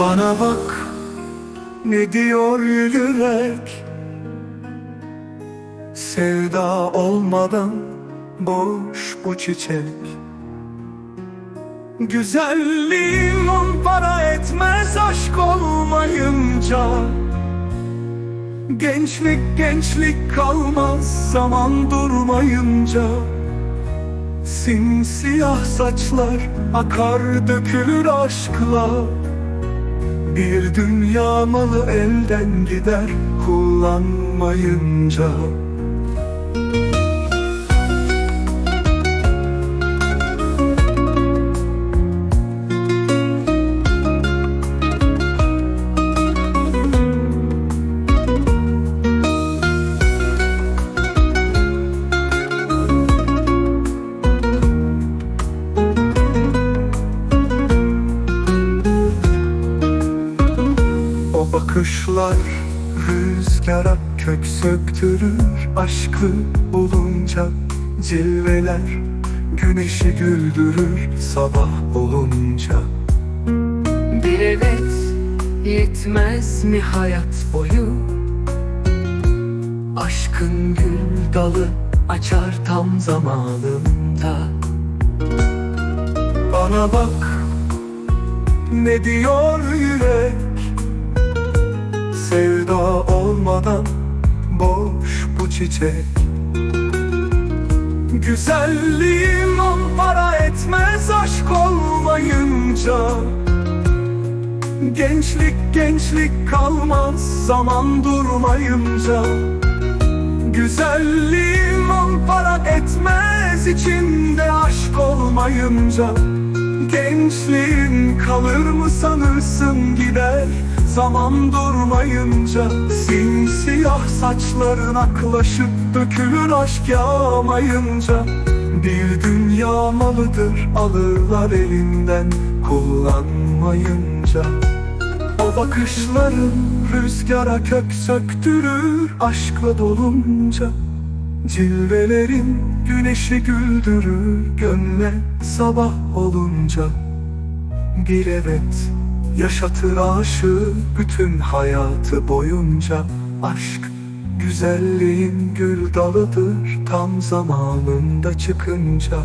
Bana bak ne diyor yürek? Sevda olmadan boş bu çiçek Güzelliğin on para etmez aşk olmayınca. Gençlik gençlik kalmaz zaman durmayınca. Simsiyah saçlar akar dökülür aşkla. Bir dünya malı elden gider kullanmayınca bakışlar rüzgara kök söktürür. Aşkı bulunca cilveler Güneşi güldürür. Sabah olunca Bir evet yetmez mi hayat boyu? Aşkın gül dalı açar tam zamanında. Bana bak ne diyor yürek Sevda olmadan boş bu çiçek. Güzelliğin on para etmez aşk olmayınca. Gençlik gençlik kalmaz zaman durmayınca. Güzelliğin on para etmez içinde aşk olmayınca. Gençliğin kalır mı sanırsın Zaman durmayınca Simsiyah saçların aklaşıp dökülür aşk yağmayınca. Bir dünya malıdır alırlar elinden kullanmayınca. O bakışların rüzgara kök söktürür aşkla dolunca. Cilvelerin güneşi güldürür gönle sabah olunca. Bir evet yaşatır aşığı bütün hayatı boyunca. Aşk güzelliğin gül dalıdır tam zamanında çıkınca